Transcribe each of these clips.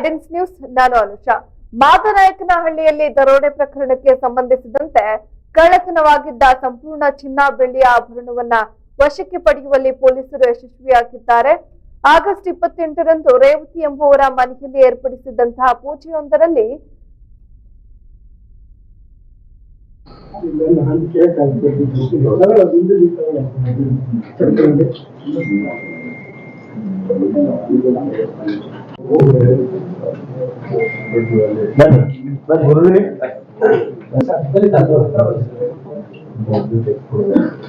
ಎಡೆನ್ಸ್ news ನಾನು ಅನುಷಾ. ಮಾದನಾಯಕನಹಳ್ಳಿಯಲ್ಲಿ ದರೋಡೆ ಪ್ರಕರಣಕ್ಕೆ ಸಂಬಂಧಿಸಿದಂತೆ ಕಳ್ಳತನವಾಗಿದ್ದ ಸಂಪೂರ್ಣ ಚಿನ್ನ ಬೆಳ್ಳಿಯ ಆಭರಣವನ್ನ ವಶಕ್ಕೆ ಪಡೆಯುವಲ್ಲಿ ಪೊಲೀಸರು ಯಶಸ್ವಿಯಾಗಿದ್ದಾರೆ. ಆಗಸ್ಟ್ ಇಪ್ಪತ್ತೆಂಟರಂದು ರೇವತಿ ಎಂಬುವರ ಮನೆಯಲ್ಲಿ ಏರ್ಪಡಿಸಿದಂತಹ ಪೂಜೆಯೊಂದರಲ್ಲಿ ಇಲ್ಲೆಲ್ಲ ಹಂಚಿಕೆ ಕಲ್ಪಿಸಿದ್ದು ಬಿಂದು ಬನ್ನಿ ಬನ್ನಿ ಹುಡುಗರಿ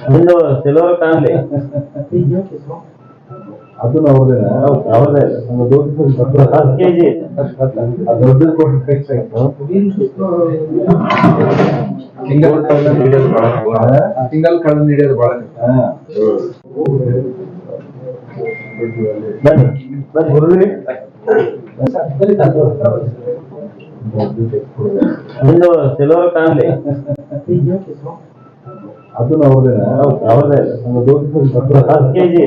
ನಿಂದು ಸಿಲ್ವರ್ ಕಾಣಲಿ ಅದು ಅವ್ರದೇ ಅವ್ರದೇ ನಮ್ಮ ದೋಸ್ತ ಹತ್ತು ಕೆಜಿ ದೊಡ್ಡ ಕೊಟ್ಟು ಫಿಕ್ಸ್ ಆಯ್ತು ಸಿಂಗಲ್ ಕಳ್ಳ ಹಿಡಿಯೋದು ಬಹಳ ಸಿಂಗಲ್ ಕಳ್ಳ ಹಿಡಿಯೋದು ಬಹಳ ಬನ್ನಿ ಬನ್ನಿ ಹುಡುಗರಿ ನಿಂದು ಸಿಲ್ವರ್ ಕಾಣಲಿ ಅದು ಅವ್ರದೇ ಅವ್ರದೇ ನಮ್ಮ ದೋಸ್ತ ಹತ್ತು ಕೆಜಿ.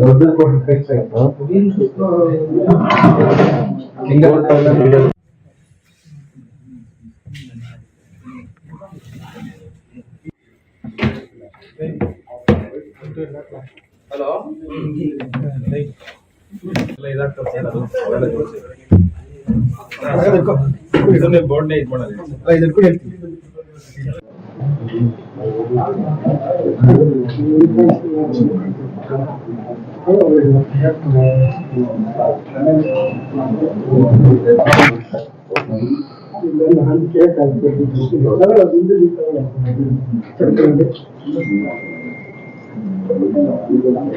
ದೊಡ್ಡ ಕೊಟ್ಟು ಫಿಕ್ಸ್ ಆಯ್ತು. ಸಿಂಗಲ್ ಕಳ್ಳ ಹಿಡಿಯೋದು ಹಲೋ ಇದನ್ನೇ ಬೋರ್ಡ್ನೇ ಇದು ಮಾಡೋದು ಇಲ್ಲೆಲ್ಲ ಹಂಚಿಕೆ ಕಲ್ಪಿಸಿದ್ದು ಬಿಂದು ಬನ್ನಿ ಬನ್ನಿ ಹುಡುಗರಿ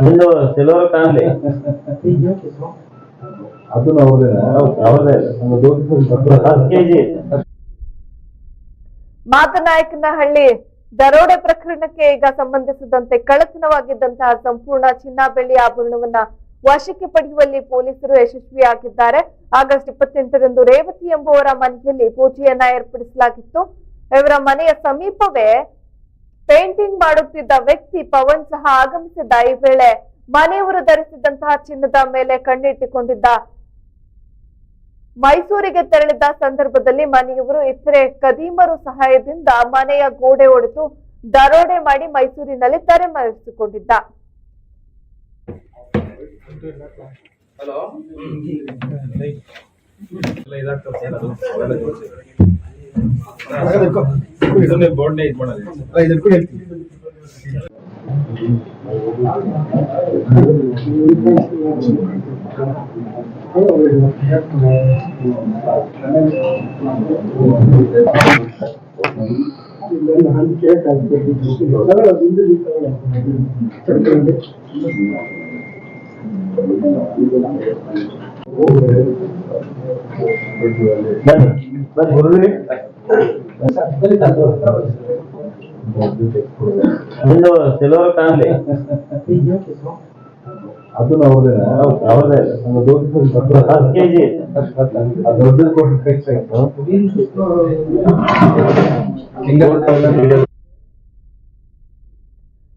ನಿಂದು ಸಿಲ್ವರ್ ಕಾಣಲಿ ಅದು ಅವ್ರದೇ ಕೆಜಿ ಮಾದನಾಯಕನಹಳ್ಳಿ ದರೋಡೆ ಪ್ರಕರಣಕ್ಕೆ ಈಗ ಸಂಬಂಧಿಸಿದಂತೆ ಕಳಸನವಾಗಿದ್ದಂತಹ ಸಂಪೂರ್ಣ ಚಿನ್ನ ಬೆಳ್ಳಿ ಆಭರಣವನ್ನ ವಶಕ್ಕೆ ಪಡೆಯುವಲ್ಲಿ ಪೊಲೀಸರು ಯಶಸ್ವಿಯಾಗಿದ್ದಾರೆ. ಆಗಸ್ಟ್ ಇಪ್ಪತ್ತೆಂಟರಂದು ರೇವತಿ ಎಂಬುವರ ಮನೆಯಲ್ಲಿ ಪೂಜೆಯನ್ನ ಏರ್ಪಡಿಸಲಾಗಿತ್ತು. ಇವರ ಮನೆಯ ಸಮೀಪವೇ ಪೇಂಟಿಂಗ್ ಮಾಡುತ್ತಿದ್ದ ವ್ಯಕ್ತಿ ಪವನ್ ಸಹ ಆಗಮಿಸಿದ್ದ. ಈ ವೇಳೆ ಮನೆಯವರು ಧರಿಸಿದಂತಹ ಚಿನ್ನದ ಮೇಲೆ ಕಣ್ಣಿಟ್ಟುಕೊಂಡಿದ್ದ. ಮೈಸೂರಿಗೆ ತೆರಳಿದ ಸಂದರ್ಭದಲ್ಲಿ ಮನೆಯವರು ಇತರೆ ಕದೀಮರು ಸಹಾಯದಿಂದ ಮನೆಯ ಗೋಡೆ ಒಡೆದು ದರೋಡೆ ಮಾಡಿ ಮೈಸೂರಿನಲ್ಲಿ ತೆರೆಮರೆಸಿಕೊಂಡಿದ್ದ ಹಲೋ ಇದನ್ನೇ ಬೋರ್ಡ್ನೇ ಇದು ಮಾಡೋದು ಇಲ್ಲೆಲ್ಲ ಹಂಚಿಕೆ ಕಲ್ಪಿಸಿದ್ದು ಬಿಂದು ಬನ್ನಿ ಬನ್ನಿ ಹುಡುಗರಿ ನಿಂದು ಸಿಲ್ವರ್ ಕಾಣಲಿ ಅದು ಅವ್ರದೇ ಅವ್ರದೇ ನಮ್ಮ ದೋಸ್ತ ಹತ್ತು ಕೆಜಿ ದೊಡ್ಡ ಕೊಟ್ಟು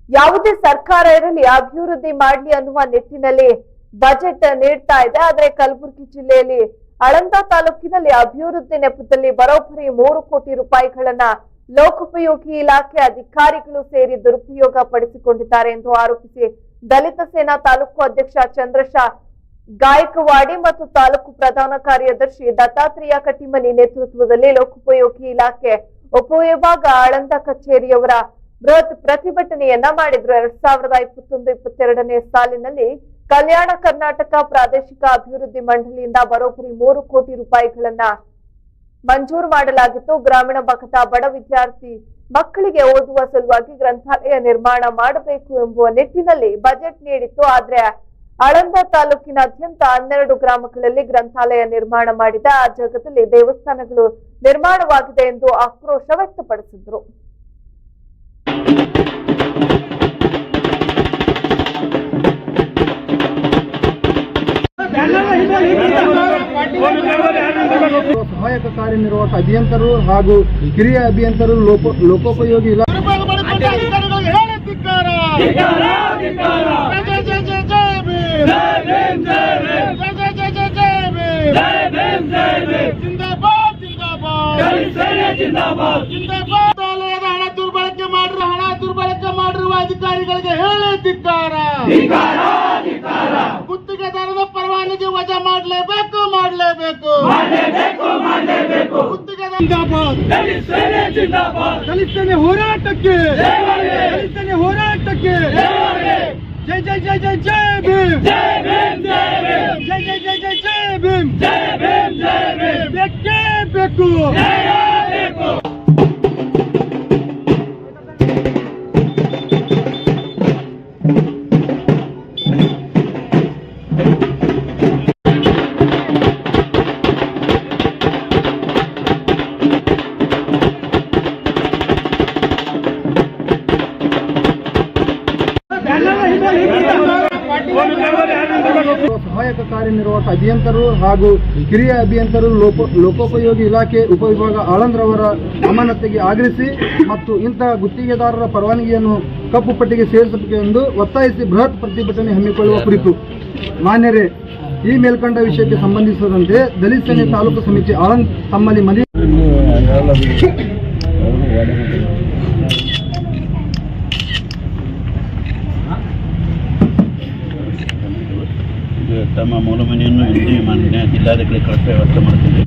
ಯಾವುದೇ ಸರ್ಕಾರ ಇರಲಿ ಅಭಿವೃದ್ಧಿ ಮಾಡ್ಲಿ ಅನ್ನುವ ನಿಟ್ಟಿನಲ್ಲಿ ಬಜೆಟ್ ನೀಡ್ತಾ ಇದೆ. ಆದ್ರೆ ಕಲಬುರಗಿ ಜಿಲ್ಲೆಯಲ್ಲಿ ಅಳಂದ ತಾಲೂಕಿನಲ್ಲಿ ಅಭಿವೃದ್ಧಿ ನೆಪದಲ್ಲಿ ಬರೋಬ್ಬರಿ ಮೂರು ಕೋಟಿ ರೂಪಾಯಿಗಳನ್ನ ಲೋಕೋಪಯೋಗಿ ಇಲಾಖೆ ಅಧಿಕಾರಿಗಳು ಸೇರಿ ದುರುಪಯೋಗ ಪಡಿಸಿಕೊಂಡಿದ್ದಾರೆ ಎಂದು ಆರೋಪಿಸಿ ದಲಿತ ಸೇನಾ ತಾಲೂಕು ಅಧ್ಯಕ್ಷ ಚಂದ್ರಶಾ ಗಾಯಕವಾಡಿ ಮತ್ತು ತಾಲೂಕು ಪ್ರಧಾನ ಕಾರ್ಯದರ್ಶಿ ದತ್ತಾತ್ರೇಯ ಕಟ್ಟಿಮನಿ ನೇತೃತ್ವದಲ್ಲಿ ಲೋಕೋಪಯೋಗಿ ಇಲಾಖೆ ಉಪವಿಭಾಗ ಆಳಂದ ಕಚೇರಿಯವರ ಬೃಹತ್ ಪ್ರತಿಭಟನೆಯನ್ನ ಮಾಡಿದ್ರು ಎರಡ್ ಸಾವಿರದ ಇಪ್ಪತ್ತೊಂದು, ಇಪ್ಪತ್ತೆರಡನೇ ಸಾಲಿನಲ್ಲಿ. ಕಲ್ಯಾಣ ಕರ್ನಾಟಕ ಪ್ರಾದೇಶಿಕ ಅಭಿವೃದ್ಧಿ ಮಂಡಳಿಯಿಂದ ಬರೋಬ್ಬರಿ ಮೂರು ಕೋಟಿ ರೂಪಾಯಿಗಳನ್ನ ಮಂಜೂರು ಮಾಡಲಾಗಿತ್ತು. ಗ್ರಾಮೀಣ ಭಾಗದ ಬಡ ವಿದ್ಯಾರ್ಥಿ ಮಕ್ಕಳಿಗೆ ಓದುವ ಸಲುವಾಗಿ ಗ್ರಂಥಾಲಯ ನಿರ್ಮಾಣ ಮಾಡಬೇಕು ಎಂಬುವ ನಿಟ್ಟಿನಲ್ಲಿ ಬಜೆಟ್ ನೀಡಿತ್ತು. ಆದ್ರೆ ಆಳಂದ ತಾಲೂಕಿನಾದ್ಯಂತ ಹನ್ನೆರಡು ಗ್ರಾಮಗಳಲ್ಲಿ ಗ್ರಂಥಾಲಯ ನಿರ್ಮಾಣ ಮಾಡಿದ. ಆ ಜಾಗದಲ್ಲಿ ದೇವಸ್ಥಾನಗಳು ನಿರ್ಮಾಣವಾಗಿದೆ ಎಂದು ಆಕ್ರೋಶ ವ್ಯಕ್ತಪಡಿಸಿದ್ರು. ಸಹಾಯಕ ಕಾರ್ಯನಿರ್ವಾಹಕ ಅಭಿಯಂತರು ಹಾಗೂ ಹಿರಿಯ ಅಭಿಯಂತರು ಲೋಪ ಲೋಕೋಪಯೋಗಿ ಇಲಾಖೆ ಹಣ ಅಧಿಕಾರಿಗಳಿಗೆ ಹೇಳಿ ಧಿಕ್ಕಾರ ಗುತ್ತಿಗೆದಾರರ ಪರವಾನಗಿ ವಜಾ ಮಾಡಲೇಬೇಕು ಮಾಡಲೇಬೇಕು ಗುತ್ತಿಗೆದಾರ ದಲಿತ ಸೇನೆ ಹೋರಾಟಕ್ಕೆ ದಲಿತ ಸೇನೆ ಹೋರಾಟಕ್ಕೆ ಜೈ ಜೈ ಜೈ ಜೈ ಜೈ ಭೀಮ್ ಜೈ ಜೈ ಜೈ ಜೈ ಜೈ ಭೀಮ್ ಬೇಕೇ ಬೇಕು ಅಭಿಯಂತರು ಹಾಗೂ ಹಿರಿಯ ಅಭಿಯಂತರು ಲೋಪ ಲೋಕೋಪಯೋಗಿ ಇಲಾಖೆ ಉಪವಿಭಾಗ ಆಳಂದ್ರವರ ಅಮಾನತಿಗೆ ಆಗ್ರಹಿಸಿ ಮತ್ತು ಇಂತಹ ಗುತ್ತಿಗೆದಾರರ ಪರವಾನಗಿಯನ್ನು ಕಪ್ಪು ಪಟ್ಟಿಗೆ ಸೇರಿಸಬೇಕೆಂದು ಒತ್ತಾಯಿಸಿ ಬೃಹತ್ ಪ್ರತಿಭಟನೆ ಹಮ್ಮಿಕೊಳ್ಳುವ ಕುರಿತು. ಮಾನ್ಯರೇ, ಈ ಮೇಲ್ಕಂಡ ವಿಷಯಕ್ಕೆ ಸಂಬಂಧಿಸಿದಂತೆ ದಲಿತ ಸೇನೆ ತಾಲೂಕು ಸಮಿತಿ ಆಳಂದ್ ತಮ್ಮಲ್ಲಿ ಮನವಿ ತಮ್ಮ ಮೂಲ ಮನೆಯನ್ನು ಇಲ್ಲಿ ಮಾನ್ಯ ಜಿಲ್ಲಾಧಿಕಾರಿ ಕಳಿಸುವ ವ್ಯವಸ್ಥೆ ಮಾಡ್ತೀವಿ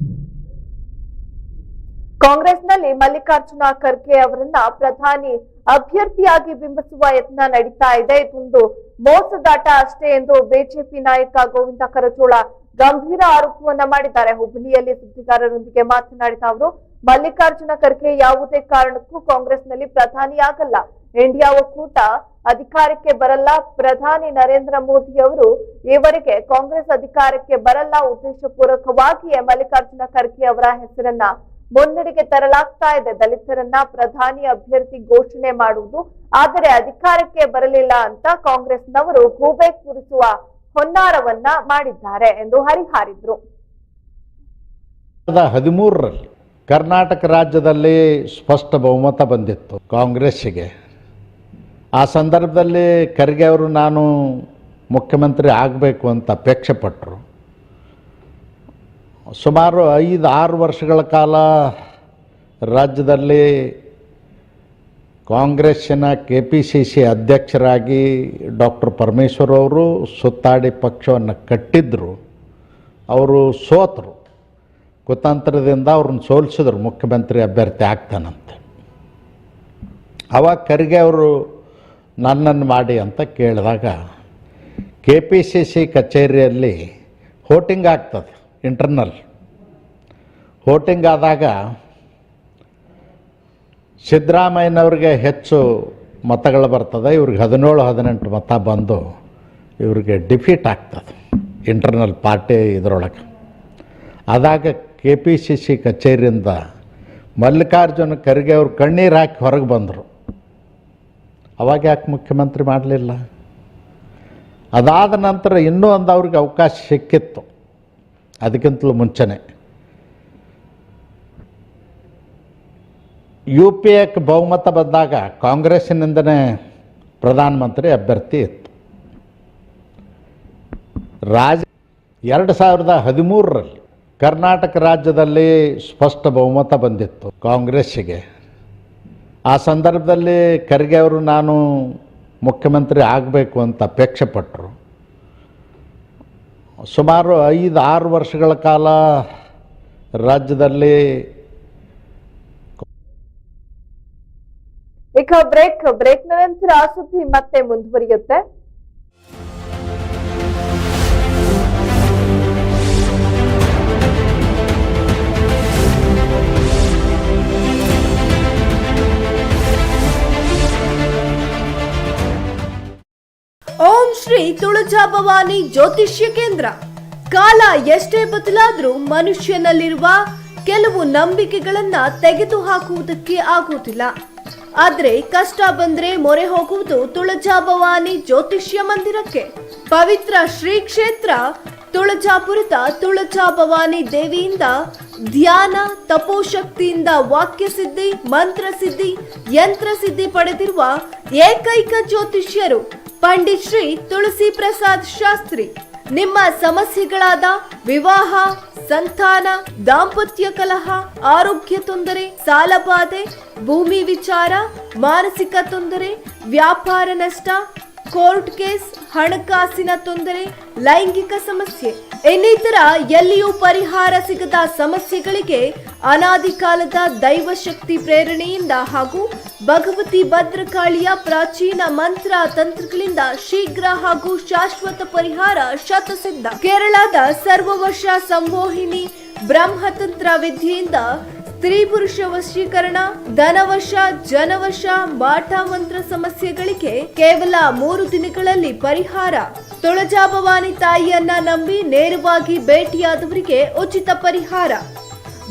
ಕಾಂಗ್ರೆಸ್ನಲ್ಲಿ ಮಲ್ಲಿಕಾರ್ಜುನ ಖರ್ಗೆ ಅವರನ್ನ ಪ್ರಧಾನಿ ಅಭ್ಯರ್ಥಿಯಾಗಿ ಬಿಂಬಿಸುವ ಯತ್ನ ನಡೀತಾ ಇದೆ. ಇದೊಂದು ಮೋಸದಾಟ ಅಷ್ಟೇ ಎಂದು ಬಿಜೆಪಿ ನಾಯಕ ಗೋವಿಂದ ಕರಜೋಳ ಗಂಭೀರ ಆರೋಪವನ್ನ ಮಾಡಿದ್ದಾರೆ. ಹುಬ್ಬಳ್ಳಿಯಲ್ಲಿ ಸುದ್ದಿಗಾರರೊಂದಿಗೆ ಮಾತನಾಡಿದ ಅವರು, ಮಲ್ಲಿಕಾರ್ಜುನ ಖರ್ಗೆ ಯಾವುದೇ ಕಾರಣಕ್ಕೂ ಕಾಂಗ್ರೆಸ್ನಲ್ಲಿ ಪ್ರಧಾನಿ ಆಗಲ್ಲ ಇಂಡಿಯಾ ಒಕ್ಕೂಟ ಅಧಿಕಾರಕ್ಕೆ ಬರಲ್ಲ. ಪ್ರಧಾನಿ ನರೇಂದ್ರ ಮೋದಿ ಅವರು ಈವರೆಗೆ ಕಾಂಗ್ರೆಸ್ ಅಧಿಕಾರಕ್ಕೆ ಬರಲ್ಲ. ಉದ್ದೇಶಪೂರ್ವಕವಾಗಿಯೇ ಮಲ್ಲಿಕಾರ್ಜುನ ಖರ್ಗೆ ಅವರ ಹೆಸರನ್ನ ಮುನ್ನಡೆಗೆ ತರಲಾಗ್ತಾ ಇದೆ. ದಲಿತರನ್ನ ಪ್ರಧಾನಿ ಅಭ್ಯರ್ಥಿ ಘೋಷಣೆ ಮಾಡುವುದು. ಆದರೆ ಅಧಿಕಾರಕ್ಕೆ ಬರಲಿಲ್ಲ ಅಂತ ಕಾಂಗ್ರೆಸ್ನವರು ಗೂಬೆ ಕುರಿಸುವ ಹೊನ್ನಾರವನ್ನ ಮಾಡಿದ್ದಾರೆ ಎಂದು ಹರಿಹಾರಿದ್ರು. ಹದಿಮೂರರಲ್ಲಿ ಕರ್ನಾಟಕ ರಾಜ್ಯದಲ್ಲಿ ಸ್ಪಷ್ಟ ಬಹುಮತ ಬಂದಿತ್ತು ಕಾಂಗ್ರೆಸ್ಸಿಗೆ. ಆ ಸಂದರ್ಭದಲ್ಲಿ ಖರ್ಗೆ ಅವರು ನಾನು ಮುಖ್ಯಮಂತ್ರಿ ಆಗಬೇಕು ಅಂತ ಅಪೇಕ್ಷೆ ಪಟ್ಟರು ಸುಮಾರು ಐದು, ಆರು ವರ್ಷಗಳ ಕಾಲ ರಾಜ್ಯದಲ್ಲಿ ಕಾಂಗ್ರೆಸ್ಸಿನ ಕೆ ಪಿ ಸಿ ಸಿ ಅಧ್ಯಕ್ಷರಾಗಿ ಡಾಕ್ಟರ್ ಪರಮೇಶ್ವರ್ ಅವರು ಸುತ್ತಾಡಿ ಪಕ್ಷವನ್ನು ಕಟ್ಟಿದ್ದರು ಅವರು ಸೋತರು. ಕುತಂತ್ರದಿಂದ ಅವ್ರನ್ನ ಸೋಲಿಸಿದ್ರು. ಮುಖ್ಯಮಂತ್ರಿ ಅಭ್ಯರ್ಥಿ ಆಗ್ತಾನಂತೆ. ಅವಾಗ ಖರ್ಗೆ ಅವರು ನನ್ನನ್ನು ಮಾಡಿ ಅಂತ ಕೇಳಿದಾಗ ಕೆ ಪಿ ಸಿ ಸಿ ಕಚೇರಿಯಲ್ಲಿ ಹೋಟಿಂಗ್ ಆಗ್ತದೆ. ಇಂಟರ್ನಲ್ ವೋಟಿಂಗ್ ಆದಾಗ ಸಿದ್ದರಾಮಯ್ಯನವ್ರಿಗೆ ಹೆಚ್ಚು ಮತಗಳು ಬರ್ತದೆ, ಇವ್ರಿಗೆ ಹದಿನೇಳು, ಹದಿನೆಂಟು ಮತ ಬಂದು ಇವ್ರಿಗೆ ಡಿಫೀಟ್ ಆಗ್ತದೆ ಇಂಟರ್ನಲ್ ಪಾರ್ಟಿ ಇದರೊಳಗೆ. ಆದಾಗ ಕೆ ಪಿ ಸಿ ಸಿ ಕಚೇರಿಯಿಂದ ಮಲ್ಲಿಕಾರ್ಜುನ ಖರ್ಗೆ ಅವ್ರು ಕಣ್ಣೀರು ಹಾಕಿ ಹೊರಗೆ ಬಂದರು. ಅವಾಗ ಯಾಕೆ ಮುಖ್ಯಮಂತ್ರಿ ಮಾಡಲಿಲ್ಲ? ಅದಾದ ನಂತರ ಇನ್ನೂ ಒಂದು ಅವ್ರಿಗೆ ಅವಕಾಶ ಸಿಕ್ಕಿತ್ತು. ಅದಕ್ಕಿಂತಲೂ ಮುಂಚೆನೆ. ಯು ಪಿ ಎಕ್ಕೆ ಬಹುಮತ ಬಂದಾಗ ಕಾಂಗ್ರೆಸ್ಸಿನಿಂದನೇ ಪ್ರಧಾನಮಂತ್ರಿ ಅಭ್ಯರ್ಥಿ ಇತ್ತು. ರಾಜ ಎರಡು ಸಾವಿರದ ಹದಿಮೂರರಲ್ಲಿ ಕರ್ನಾಟಕ ರಾಜ್ಯದಲ್ಲಿ ಸ್ಪಷ್ಟ ಬಹುಮತ ಬಂದಿತ್ತು ಕಾಂಗ್ರೆಸ್ಸಿಗೆ. ಆ ಸಂದರ್ಭದಲ್ಲಿ ಖರ್ಗೆ ಅವರು ನಾನು ಮುಖ್ಯಮಂತ್ರಿ ಆಗಬೇಕು ಅಂತ ಅಪೇಕ್ಷೆ ಪಟ್ಟರು. ಸುಮಾರು ಐದು ಆರು ವರ್ಷಗಳ ಕಾಲ ರಾಜ್ಯದಲ್ಲಿ ಬ್ರೇಕ್ ಬ್ರೇಕ್ ನಂತರ ಸುದ್ದಿ ಮತ್ತೆ ಮುಂದುವರಿಯುತ್ತೆ. ಶ್ರೀ ತುಳಜಾ ಭವಾನಿ ಜ್ಯೋತಿಷ್ಯ ಕೇಂದ್ರ. ಕಾಲ ಎಷ್ಟೇ ಬದಲಾದ್ರೂ ಮನುಷ್ಯನಲ್ಲಿರುವ ಕೆಲವು ನಂಬಿಕೆಗಳನ್ನ ತೆಗೆದು ಹಾಕುವುದಕ್ಕೆ ಆಗುವುದಿಲ್ಲ. ಆದ್ರೆ ಕಷ್ಟ ಬಂದ್ರೆ ಮೊರೆ ಹೋಗುವುದು ತುಳಜಾ ಭವಾನಿ ಜ್ಯೋತಿಷ್ಯ ಮಂದಿರಕ್ಕೆ. ಪವಿತ್ರ ಶ್ರೀ ಕ್ಷೇತ್ರ ತುಳಜಾಪುರದ ತುಳಜಾ ಭವಾನಿ ದೇವಿಯಿಂದ ಧ್ಯಾನ, ತಪೋಶಕ್ತಿಯಿಂದ ವಾಕ್ಯ ಸಿದ್ಧಿ, ಮಂತ್ರ ಸಿದ್ಧಿ, ಯಂತ್ರ ಸಿದ್ಧಿ ಪಡೆದಿರುವ ಏಕೈಕ ಜ್ಯೋತಿಷ್ಯರು ಪಂಡಿತ್ ಶ್ರೀ ತುಳಸಿ ಪ್ರಸಾದ್ ಶಾಸ್ತ್ರಿ. ನಿಮ್ಮ ಸಮಸ್ಯೆಗಳಾದ ವಿವಾಹ, ಸಂತಾನ, ದಾಂಪತ್ಯ ಕಲಹ, ಆರೋಗ್ಯ ತೊಂದರೆ, ಸಾಲಬಾಧೆ, ಭೂಮಿ ವಿಚಾರ, ಮಾನಸಿಕ ತೊಂದರೆ, ವ್ಯಾಪಾರ ನಷ್ಟ ಕೋರ್ಟ್ ಕೇಸ್, ಹಣಕಾಸಿನ ತೊಂದರೆ, ಲೈಂಗಿಕ ಸಮಸ್ಯೆ, ಇನ್ನಿತರ ಎಲ್ಲಿಯೂ ಪರಿಹಾರ ಸಿಗದ ಸಮಸ್ಯೆಗಳಿಗೆ ಅನಾದಿ ಕಾಲದ ದೈವ ಶಕ್ತಿ ಪ್ರೇರಣೆಯಿಂದ ಹಾಗೂ ಭಗವತಿ ಭದ್ರಕಾಳಿಯ ಪ್ರಾಚೀನ ಮಂತ್ರ ತಂತ್ರಗಳಿಂದ ಶೀಘ್ರ ಹಾಗೂ ಶಾಶ್ವತ ಪರಿಹಾರ ಶತಸಿದ್ಧ. ಕೇರಳದ ಸರ್ವವರ್ಷ ಸಂಮೋಹಿನಿ ಬ್ರಹ್ಮತಂತ್ರ ವಿದ್ಯೆಯಿಂದ ಸ್ತ್ರೀ ಪುರುಷ ವಶೀಕರಣ, ಧನವಶ, ಜನವಶ ಮಾಟ ಮಂತ್ರ ಸಮಸ್ಯೆಗಳಿಗೆ ಕೇವಲ ಮೂರು ದಿನಗಳಲ್ಲಿ ಪರಿಹಾರ. ತುಳಜಾಭವಾನಿ ತಾಯಿಯನ್ನ ನಂಬಿ ನೇರವಾಗಿ ಭೇಟಿಯಾದವರಿಗೆ ಉಚಿತ ಪರಿಹಾರ.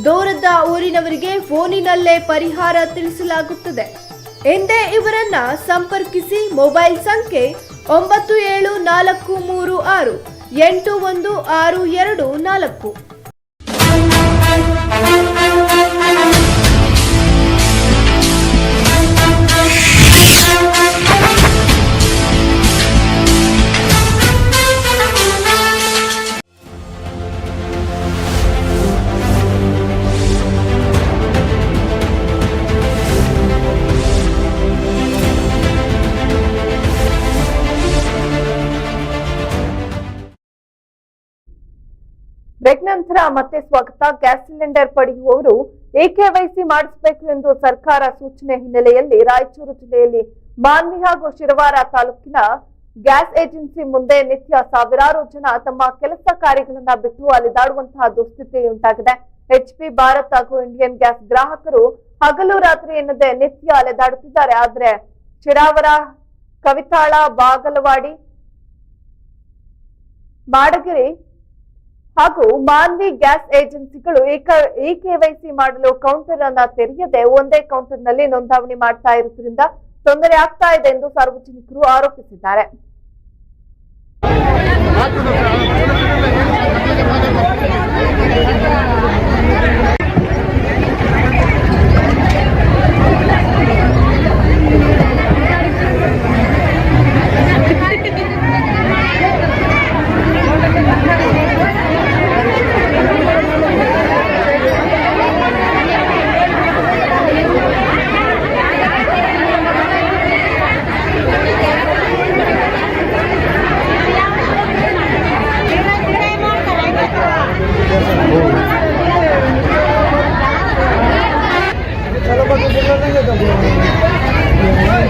ದೂರದ ಊರಿನವರಿಗೆ ಫೋನಿನಲ್ಲೇ ಪರಿಹಾರ ತಿಳಿಸಲಾಗುತ್ತದೆ. ಎಂದೇ ಇವರನ್ನ ಸಂಪರ್ಕಿಸಿ ಮೊಬೈಲ್ ಸಂಖ್ಯೆ ಒಂಬತ್ತು ಏಳು ನಾಲ್ಕು ಮೂರು ಆರು, ಎಂಟು ಒಂದು ಆರು ಎರಡು ನಾಲ್ಕು. ಬ್ರೇಕ್ ನಂತರ ಮತ್ತೆ ಸ್ವಾಗತ ಗ್ಯಾಸ್ ಸಿಲಿಂಡರ್ ಪಡೆಯುವವರು ಎಕೆವೈಸಿ ಮಾಡಿಸಬೇಕು ಎಂದು ಸರ್ಕಾರ ಸೂಚನೆ ಹಿನ್ನೆಲೆಯಲ್ಲಿ ರಾಯಚೂರು ಜಿಲ್ಲೆಯಲ್ಲಿ ಮಾನ್ವಿ ಹಾಗೂ ಶಿರವಾರ ತಾಲೂಕಿನ ಗ್ಯಾಸ್ ಏಜೆನ್ಸಿ ಮುಂದೆ ನಿತ್ಯ ಸಾವಿರಾರು ಜನ ತಮ್ಮ ಕೆಲಸ ಕಾರ್ಯಗಳನ್ನ ಬಿಟ್ಟು ಅಲೆದಾಡುವಂತಹ ದುಸ್ಥಿತಿ ಉಂಟಾಗಿದೆ. ಎಚ್ಪಿ ಭಾರತ್ ಹಾಗೂ ಇಂಡಿಯನ್ ಗ್ಯಾಸ್ ಗ್ರಾಹಕರು ಹಗಲು ರಾತ್ರಿ ಎನ್ನದೆ ನಿತ್ಯ ಅಲೆದಾಡುತ್ತಿದ್ದಾರೆ ಆದ್ರೆ ಶಿರಾವರ, ಕವಿತಾಳ, ಬಾಗಲವಾಡಿ, ಮಾಡಗಿರಿ ಹಾಗೂ ಮಾನ್ವಿ ಗ್ಯಾಸ್ ಏಜೆನ್ಸಿಗಳು ಈ ಕೆವೈಸಿ ಮಾಡಲು ಕೌಂಟರ್ ಅನ್ನ ತೆರೆಯದೆ ಒಂದೇ ಕೌಂಟರ್ನಲ್ಲಿ ನೋಂದಾವಣಿ ಮಾಡ್ತಾ ಇರುವುದರಿಂದ ತೊಂದರೆ ಆಗ್ತಾ ಇದೆ ಎಂದು ಸಾರ್ವಜನಿಕರು ಆರೋಪಿಸಿದ್ದಾರೆ.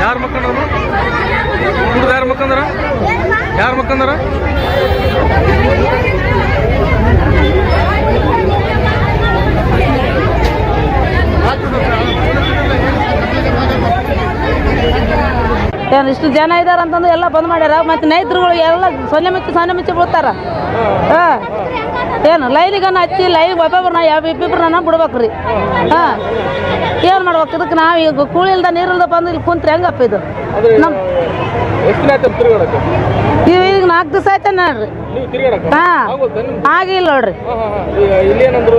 ಯಾರು ಮಕ್ಕಂದ್ರ ಹುಡುಗ ಯಾರು ಮಕ್ಕಂದ್ರ ಯಾರು ಮಕ್ಕಂದ್ರ ಏನು ಇಷ್ಟು ಜನ ಇದಾರ ಅಂತಂದು ಎಲ್ಲ ಬಂದ್ ಮಾಡ್ಯಾರ. ಮತ್ತೆ ನೈತರುಗಳು ಎಲ್ಲ ಸೊನ್ನೆ ಮಿಚ್ಚಿ ಸೊನ್ನೆ ಮಿಚ್ಚಿ ಬಿಡ್ತಾರ. ಹಾಂ. ಏನು ಲೈನಿಗನ್ನ ಹಚ್ಚಿ ಲೈನ್ ಒಬ್ಬೊಬ್ರನ್ನ ಯಾವ ಇಬ್ಬಿಬ್ರನ್ನ ಬಿಡ್ಬೇಕ್ರಿ. ಹಾಂ. ಏನು ಮಾಡ್ಬೇಕು? ಇದಕ್ಕೆ ನಾವು ಈಗ ಕೂಳಿ ಇಲ್ದ ನೀರಿಲ್ದ ಬಂದು ಇಲ್ಲಿ ಕುಂತ್ರೆ ಹೆಂಗಪ್ಪ ಇದು? ನಮ್ಮ ಈಗ ನಾಲ್ಕು ದಿವಸ ಆಯ್ತು ನೋಡ್ರಿ. ಹಾಂ. ಆಗಿಲ್ಲ ನೋಡ್ರಿ. ಇದು ಏನಂದ್ರು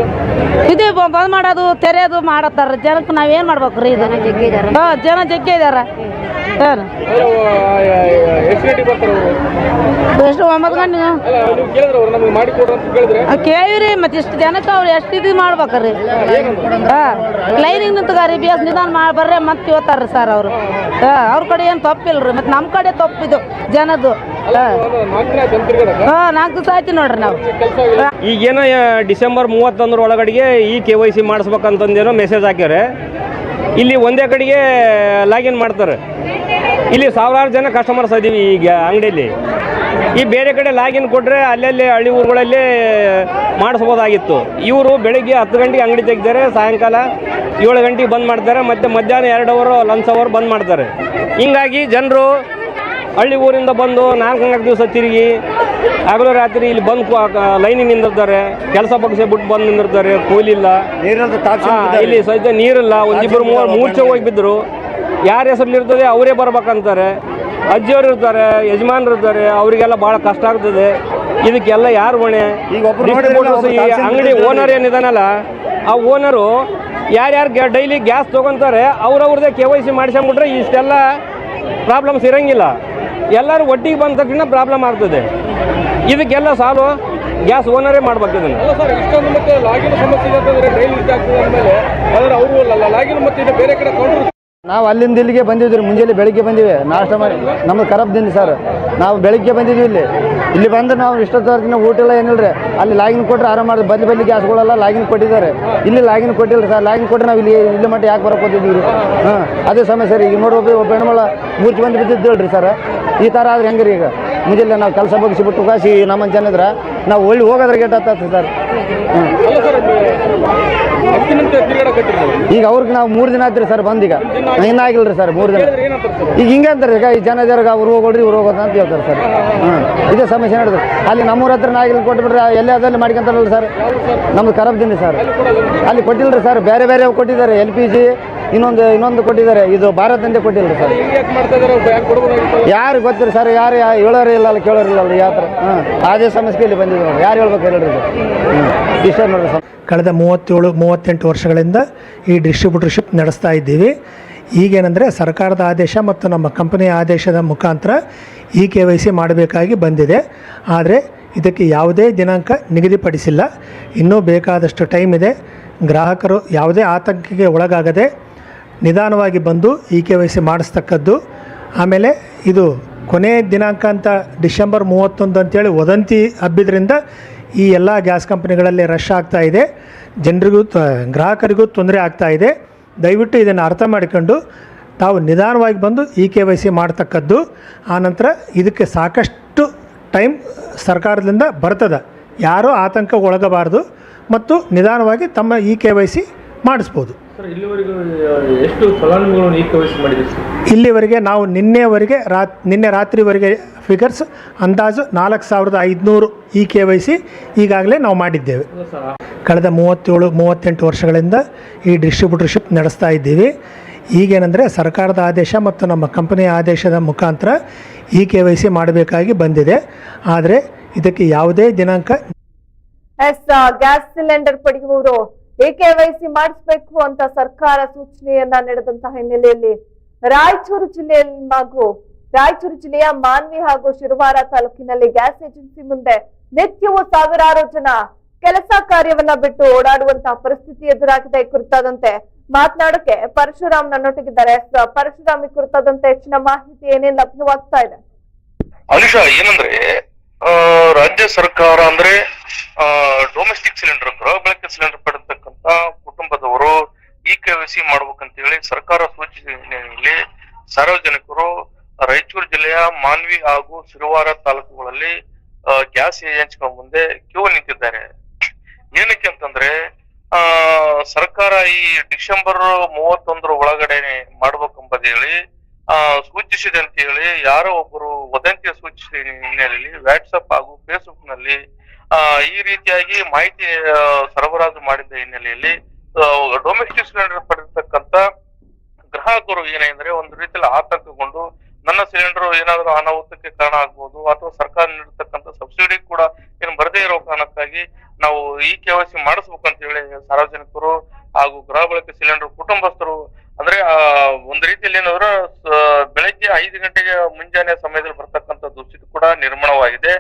ಇದೇ ಬ- ಬಂದ್ ಮಾಡೋದು ತೆರೆಯೋದು ಮಾಡತ್ತಾರ. ಜನಕ್ಕೆ ನಾವೇನು ಮಾಡ್ಬೇಕು ರೀ ಇದು ಹಾಂ ಜನ ಜಗ್ಗಿ ಇದಾರ. ಏನು ಎಷ್ಟು, ಒಂಬತ್ತು ಗಂಟೆ ಕೇಳಿವ್ರಿ ಮತ್ತೆ ಇಷ್ಟು ಜನಕ್ಕೆ ಅವ್ರು ಎಷ್ಟು ಇದು ಮಾಡ್ಬೇಕ್ರಿ? ಹಾಂ ಲೈನಿಂಗ್ ನಿಂತ್ಗಾರಿ ಬಿ ಎಸ್ ನಿಧಾನ ಮಾಡಿ ಬರ್ರಿ, ಮತ್ತೆ ಇವತ್ತಾರ್ರಿ ಸರ್ ಅವರು. ಹಾಂ, ಅವ್ರ ಕಡೆ ಏನು ತಪ್ಪಿಲ್ರಿ, ಮತ್ತೆ ನಮ್ಮ ಕಡೆ ತಪ್ಪಿದು, ಜನದ್ದು. ಹಾಂ. ನಾಲ್ಕು ದಿವಸ ಆಯ್ತು ನೋಡ್ರಿ ನಾವು. ಈಗೇನೋ ಡಿಸೆಂಬರ್ ಮೂವತ್ತೊಂದರ ಒಳಗಡೆಗೆ ಈ ಕೆ ವೈ ಸಿ ಮಾಡಿಸ್ಬೇಕಂತಂದೇನೋ ಮೆಸೇಜ್ ಹಾಕ್ಯಾರೆ. ಇಲ್ಲಿ ಒಂದೇ ಕಡೆಗೆ ಲಾಗಿನ್ ಮಾಡ್ತಾರೆ. ಇಲ್ಲಿ ಸಾವಿರಾರು ಜನ ಕಸ್ಟಮರ್ಸ್ ಇದೀವಿ ಈಗ ಅಂಗಡಿಯಲ್ಲಿ ಈ ಬೇರೆ ಕಡೆ ಲಾಗಿನ್ ಕೊಟ್ಟರೆ ಅಲ್ಲಲ್ಲಿ ಹಳ್ಳಿ ಊರುಗಳಲ್ಲಿ ಮಾಡಿಸ್ಬೋದಾಗಿತ್ತು. ಇವರು ಬೆಳಿಗ್ಗೆ ಹತ್ತು ಗಂಟೆಗೆ ಅಂಗಡಿ ತೆಗಿತಾರೆ ಸಾಯಂಕಾಲ ಏಳು ಗಂಟೆಗೆ ಬಂದ್ ಮಾಡ್ತಾರೆ, ಮತ್ತು ಮಧ್ಯಾಹ್ನ ಎರಡು ಅವರು ಲಂಚ್ ಅವರು ಬಂದ್ ಮಾಡ್ತಾರೆ. ಹೀಗಾಗಿ ಜನರು ಹಳ್ಳಿ ಊರಿಂದ ಬಂದು ನಾಲ್ಕು ನಾಲ್ಕು ದಿವಸ ತಿರುಗಿ ಹಗಲು ರಾತ್ರಿ ಇಲ್ಲಿ ಬಂದು ಲೈನಿಗೆ ನಿಂದಿರ್ತಾರೆ. ಕೆಲಸ ಪಕ್ಷ ಬಿಟ್ಟು ಬಂದು ನಿಂದಿರ್ತಾರೆ ಕೂಲಿಲ್ಲ. ಇಲ್ಲಿ ಸಹಿತ ನೀರಿಲ್ಲ. ಒಂದಿಬ್ಬರು ಮೂವರು ಮೂರ್ಛೆ ಹೋಗಿ ಬಿದ್ದರು ಯಾರ ಹೆಸರು ಇರ್ತದೆ ಅವರೇ ಬರ್ಬೇಕಂತಾರೆ. ಅಜ್ಜಿಯವರು ಇರ್ತಾರೆ ಯಜಮಾನ್ರು ಇರ್ತಾರೆ ಅವರಿಗೆಲ್ಲ ಭಾಳ ಕಷ್ಟ ಆಗ್ತದೆ. ಇದಕ್ಕೆಲ್ಲ ಯಾರು ಹೊಣೆ? ಈ ಅಂಗಡಿ ಓನರ್ ಏನಿದಾನಲ್ಲ ಆ ಓನರು ಯಾರ್ಯಾರು ಡೈಲಿ ಗ್ಯಾಸ್ ತೊಗೊಂತಾರೆ ಅವ್ರವ್ರದ್ದೇ ಕೆ ವೈ ಸಿ ಮಾಡಿಸ್ಕೊಂಬಿಟ್ರೆ ಇಷ್ಟೆಲ್ಲ ಪ್ರಾಬ್ಲಮ್ಸ್ ಇರಂಗಿಲ್ಲ. ಎಲ್ಲರೂ ಒಟ್ಟಿಗೆ ಬಂದ ತಕ್ಷಣ ಪ್ರಾಬ್ಲಮ್ ಆಗ್ತದೆ. ಇದಕ್ಕೆಲ್ಲ ಸಾಲು ಗ್ಯಾಸ್ ಓನರೇ ಮಾಡ್ಬೇಕು ಇದನ್ನು. ಸರ್ ಇಷ್ಟೊಂದು ಮತ್ತೆ ಲಾಗಿನ್ ಸಮಸ್ಯೆ ಇದೆ ಅಂತಂದ್ರೆ ಡೈಲಿ ಇದಾಗ್ತದೆ ಅಂದಮೇಲೆ ಆದ್ರೆ ಅವರು ಲಾಗಿನ್ ಮತ್ತೆ ಇದು ಬೇರೆ ಕಡೆ ಕೌಂಟರ್ ನಾವು ಅಲ್ಲಿಂದ ಇಲ್ಲಿಗೆ ಬಂದಿದ್ವಿ ಮುಂಜಾನೆ ಬೆಳಿಗ್ಗೆ ಬಂದಿವಿ ನಾಷ್ಟ ಮಾಡಿ. ನಮ್ದು ಕರಬ್ದಿಂದ ದಿನ ಸರ್ ನಾವು ಬೆಳಿಗ್ಗೆ ಬಂದಿದ್ವಿ ಇಲ್ಲಿ. ಇಲ್ಲಿ ಬಂದು ನಾವು ಇಷ್ಟೊತ್ತವರೆಗಿನ ಊಟ ಎಲ್ಲ ಏನಿಲ್ಲ ರೀ ಅಲ್ಲಿ ಲಾಗಿನ್ ಕೊಟ್ಟರೆ ಆರಾಮ ಮಾಡಿ ಬದಲು ಬದಲು ಗ್ಯಾಸ್ಗಳೆಲ್ಲ ಲಾಗಿನ್ ಕೊಟ್ಟಿದ್ದಾರೆ. ಇಲ್ಲಿ ಲಾಗಿನ್ ಕೊಟ್ಟಿಲ್ಲ ಸರ್ ಲಾಗಿನ್ ಕೊಟ್ಟರೆ ನಾವು ಇಲ್ಲಿ ಇಲ್ಲಿ ಮಟ್ಟ ಯಾಕೆ ಬರಕ್ಕೆ ಹಾಂ ಅದೇ ಸಮಯ ಸರ್ ಈಗ ನೋಡ್ಬೇಕು ಒಬ್ಬ ಹೆಣ್ಮಳ ಮೂರ್ತಿ ಬಂದು ಬಿದ್ದಿದ್ದೇಳ್ರಿ ಸರ್ ಈ ಥರ ಆದ್ರೆ ಹೆಂಗೆ ಈಗ? ಮುಂಜಾನೆ ನಾವು ಕೆಲಸ ಬಗ್ಸಿಬಿಟ್ಟು ಕಾಸಿ ನಮ್ಮ ಜನ ಇದ್ರೆ ನಾವು ಒಳ್ಳೆ ಹೋಗೋದ್ರ ಗೇಟ್ ಹತ್ತತ್ರಿ ಸರ್ ಈಗ ಅವ್ರಿಗೆ ನಾವು ಮೂರು ದಿನ ಆಯ್ತು ಸರ್ ಬಂದೀಗ ಇನ್ನೂ ಆಗಿಲ್ಲ ಸರ್ ಮೂರು ದಿನ. ಈಗ ಹಿಂಗೆ ಅಂತಾರೆ ಈಗ ಈ ಜನ ಇದ್ದಾರೆ ಅವ್ರು ಹೋಗೋಡ್ರಿ ಇವ್ರು ಹೋಗೋದು ಅಂತ ಹೇಳ್ತಾರೆ ಸರ್ ಹಾಂ ಇದೇ ಸಮಸ್ಯೆ ನಡೆದು ಅಲ್ಲಿ ನಮ್ಮೂರ ಹತ್ರ ನಾಗಿಲ್ ಕೊಟ್ಬಿಟ್ರೆ ಎಲ್ಲೇ ಅದಲ್ಲಿ ಮಾಡ್ಕೊಂತಾರಲ್ಲ ಸರ್ ನಮ್ಗೆ ಖರಾಬ್ ದಿನ ಸರ್ ಅಲ್ಲಿ ಕೊಟ್ಟಿಲ್ಲ ರೀ ಸರ್ ಬೇರೆ ಬೇರೆ ಕೊಟ್ಟಿದ್ದಾರೆ, ಎಲ್ ಪಿ ಜಿ ಇನ್ನೊಂದು ಇನ್ನೊಂದು ಕೊಟ್ಟಿದ್ದಾರೆ. ಇದು ಭಾರತ್ ಅಂತ ಕೊಟ್ಟಿಲ್ಲ ಸರ್. ಯಾರು ಗೊತ್ತಿರಿ ಸರ್, ಯಾರು ಹೇಳೋರು ಇಲ್ಲ ಅಲ್ಲ, ಕೇಳೋರು ಇಲ್ಲ ಯಾವ ಥರ? ಹಾಂ, ಅದೇ ಸಮಸ್ಯೆ ಇಲ್ಲಿ ಬಂದಿದ್ದಾರೆ ಯಾರು ಹೇಳ್ಬೇಕು ಹೇಳ್ರಿ ಹ್ಞೂ ಇಷ್ಟೇ ನೋಡಿ ಸರ್. ಕಳೆದ ಮೂವತ್ತೇಳು, ಮೂವತ್ತೆಂಟು ವರ್ಷಗಳಿಂದ ಈ ಡಿಸ್ಟ್ರಿಬ್ಯೂಟರ್ಶಿಪ್ ನಡೆಸ್ತಾ ಇದ್ದೀವಿ. ಈಗೇನೆಂದರೆ ಸರ್ಕಾರದ ಆದೇಶ ಮತ್ತು ನಮ್ಮ ಕಂಪನಿಯ ಆದೇಶದ ಮುಖಾಂತರ ಇ ಕೆ ವೈ ಸಿ ಮಾಡಬೇಕಾಗಿ ಬಂದಿದೆ. ಆದರೆ ಇದಕ್ಕೆ ಯಾವುದೇ ದಿನಾಂಕ ನಿಗದಿಪಡಿಸಿಲ್ಲ. ಇನ್ನೂ ಬೇಕಾದಷ್ಟು ಟೈಮ್ ಇದೆ. ಗ್ರಾಹಕರು ಯಾವುದೇ ಆತಂಕಕ್ಕೆ ಒಳಗಾಗದೆ ನಿಧಾನವಾಗಿ ಬಂದು ಇ ಕೆ ವೈ ಸಿ ಮಾಡಿಸ್ತಕ್ಕದ್ದು. ಆಮೇಲೆ ಇದು ಕೊನೆಯ ದಿನಾಂಕ ಅಂತ ಡಿಸೆಂಬರ್ ಮೂವತ್ತೊಂದು ಅಂತೇಳಿ ವದಂತಿ ಹಬ್ಬಿದ್ರಿಂದ ಈ ಎಲ್ಲ ಗ್ಯಾಸ್ ಕಂಪ್ನಿಗಳಲ್ಲಿ ರಶ್ ಆಗ್ತಾ ಇದೆ. ಜನರಿಗೂ ಗ್ರಾಹಕರಿಗೂ ತೊಂದರೆ ಆಗ್ತಾ ಇದೆ. ದಯವಿಟ್ಟು ಇದನ್ನು ಅರ್ಥ ಮಾಡಿಕೊಂಡು ತಾವು ನಿಧಾನವಾಗಿ ಬಂದು ಇ ಕೆ ವೈ ಸಿ ಮಾಡ್ತಕ್ಕದ್ದು. ಆನಂತರ ಇದಕ್ಕೆ ಸಾಕಷ್ಟು ಟೈಮ್ ಸರ್ಕಾರದಿಂದ ಬರ್ತದೆ. ಯಾರೂ ಆತಂಕ ಒಳಗಬಾರ್ದು. ಮತ್ತು ನಿಧಾನವಾಗಿ ತಮ್ಮ ಇ ಕೆ ವೈ ಸಿ ಮಾಡಿಸ್ಬೋದು. ಸರ್ ಇಲ್ಲಿವರೆಗೂ ಎಷ್ಟು ಫಲಾನುಭವಿಗಳನ್ನು ಈ ಕವಚ ಸರ್? ಇಲ್ಲಿವರೆಗೆ ನಾವು ನಿನ್ನೆವರೆಗೆ ರಾತ್ ನಿನ್ನೆ ರಾತ್ರಿವರೆಗೆ ಫಿಗರ್ಸ್ ಅಂದಾಜು ನಾಲ್ಕು ಸಾವಿರದ ಐದುನೂರು ಇ ಕೆ ವೈ ಸಿ ಈಗಾಗಲೇ ನಾವು ಮಾಡಿದ್ದೇವೆ. ಕಳೆದ ಮೂವತ್ತೇಳು ಮೂವತ್ತೆಂಟು ವರ್ಷಗಳಿಂದ ಈ ಡಿಸ್ಟ್ರಿಬ್ಯೂಟರ್ಶಿಪ್ ನಡೆಸ್ತಾ ಇದ್ದೀವಿ. ಈಗೇನೆಂದರೆ ಸರ್ಕಾರದ ಆದೇಶ ಮತ್ತು ನಮ್ಮ ಕಂಪನಿಯ ಆದೇಶದ ಮುಖಾಂತರ ಇ ಕೆ ವೈ ಸಿ ಮಾಡಬೇಕಾಗಿ ಬಂದಿದೆ. ಆದರೆ ಇದಕ್ಕೆ ಯಾವುದೇ ದಿನಾಂಕ ಎಸ್ ಗ್ಯಾಸ್ ಸಿಲಿಂಡರ್ ಪಡೆಯುವವರು ಎಕೆವೈಸಿ ಮಾಡಿಸ್ಬೇಕು ಅಂತ ಸರ್ಕಾರ ಸೂಚನೆಯನ್ನ ನಡೆದಂತಹ ಹಿನ್ನೆಲೆಯಲ್ಲಿ ರಾಯಚೂರು ಜಿಲ್ಲೆಯಲ್ಲಿ ಹಾಗೂ ರಾಯಚೂರು ಜಿಲ್ಲೆಯ ಮಾನ್ವಿ ಹಾಗೂ ಶಿರವಾರ ತಾಲೂಕಿನಲ್ಲಿ ಗ್ಯಾಸ್ ಏಜೆನ್ಸಿ ಮುಂದೆ ನಿತ್ಯವೂ ಸಾವಿರಾರು ಜನ ಕೆಲಸ ಕಾರ್ಯವನ್ನ ಬಿಟ್ಟು ಓಡಾಡುವಂತಹ ಪರಿಸ್ಥಿತಿ ಎದುರಾಗಿದೆ. ಕುರಿತಾದಂತೆ ಮಾತನಾಡಕ್ಕೆ ಪರಶುರಾಮ್ ನನ್ನೊಟ್ಟಿಗಿದ್ದಾರೆ. ಪರಶುರಾಮ್, ಈ ಕುರಿತಾದಂತೆ ಹೆಚ್ಚಿನ ಮಾಹಿತಿ ಏನೇನ್ ಲಭ್ಯವಾಗ್ತಾ ಇದೆ? ಅನುಷ ಏನಂದ್ರೆ ರಾಜ್ಯ ಸರ್ಕಾರ ಅಂದ್ರೆ ಡೊಮೆಸ್ಟಿಕ್ ಸಿಲಿಂಡರ್ ಗೃಹ ಬಳಕೆ ಸಿಲಿಂಡರ್ ಪಡೆದಕ್ಕಂತ ಕುಟುಂಬದವರು ಈ ಸಿ ಮಾಡ್ಬೇಕಂತ ಹೇಳಿ ಸರ್ಕಾರ ಸೂಚಿಸಿದ ಹಿನ್ನೆಲೆಯಲ್ಲಿ ಸಾರ್ವಜನಿಕರು ರಾಯಚೂರು ಜಿಲ್ಲೆಯ ಮಾನ್ವಿ ಹಾಗೂ ಸಿರುವಾರ ತಾಲೂಕುಗಳಲ್ಲಿ ಗ್ಯಾಸ್ ಏಜೆನ್ಸಿಗಳ ಮುಂದೆ ಕ್ಯೂ ನಿಂತಿದ್ದಾರೆ. ಏನಕ್ಕೆ ಅಂತಂದ್ರೆ, ಆ, ಸರ್ಕಾರ ಈ ಡಿಸೆಂಬರ್ ಮೂವತ್ತೊಂದರ ಒಳಗಡೆ ಮಾಡ್ಬೇಕಂಬದ ಹೇಳಿ, ಆ, ಸೂಚಿಸಿದೆ ಅಂತ ಹೇಳಿ ಯಾರೋ ಒಬ್ಬರು ವದಂತಿಯ ಸೂಚಿಸಿದ ಹಿನ್ನೆಲೆಯಲ್ಲಿ ವಾಟ್ಸಪ್ ಹಾಗೂ ಫೇಸ್ಬುಕ್ನಲ್ಲಿ ಈ ರೀತಿಯಾಗಿ ಮಾಹಿತಿ ಸರಬರಾಜು ಮಾಡಿದ ಹಿನ್ನೆಲೆಯಲ್ಲಿ ಡೊಮೆಸ್ಟಿಕ್ ಸಿಲಿಂಡರ್ ಪಡೆದಿರ್ತಕ್ಕಂತ ಗ್ರಾಹಕರು ಏನೆಂದ್ರೆ ಒಂದು ರೀತಿಯಲ್ಲಿ ಆತಂಕಗೊಂಡು ನನ್ನ ಸಿಲಿಂಡರ್ ಏನಾದರೂ ಅನಾಹುತಕ್ಕೆ ಕಾರಣ ಆಗ್ಬೋದು ಅಥವಾ ಸರ್ಕಾರ ನೀಡತಕ್ಕಂಥ ಸಬ್ಸಿಡಿ ಕೂಡ ಏನು ಬರದೇ ಇರೋ ಕಾರಣಕ್ಕಾಗಿ ನಾವು ಈ ಕೆ ವೈ ಸಿ ಮಾಡಿಸ್ಬೇಕಂತ ಹೇಳಿ ಸಾರ್ವಜನಿಕರು ಹಾಗೂ ಗೃಹ ಬಳಕೆ ಸಿಲಿಂಡರ್ ಕುಟುಂಬಸ್ಥರು, ಅಂದ್ರೆ ಒಂದು ರೀತಿಯಲ್ಲಿ ಏನಾದ್ರು ಬೆಳಗ್ಗೆ ಐದು ಗಂಟೆಗೆ ಮುಂಜಾನೆ ಸಮಯದಲ್ಲಿ ಬರ್ತಕ್ಕಂಥ ದುಸ್ಥಿತಿ ಕೂಡ ನಿರ್ಮಾಣವಾಗಿದೆ.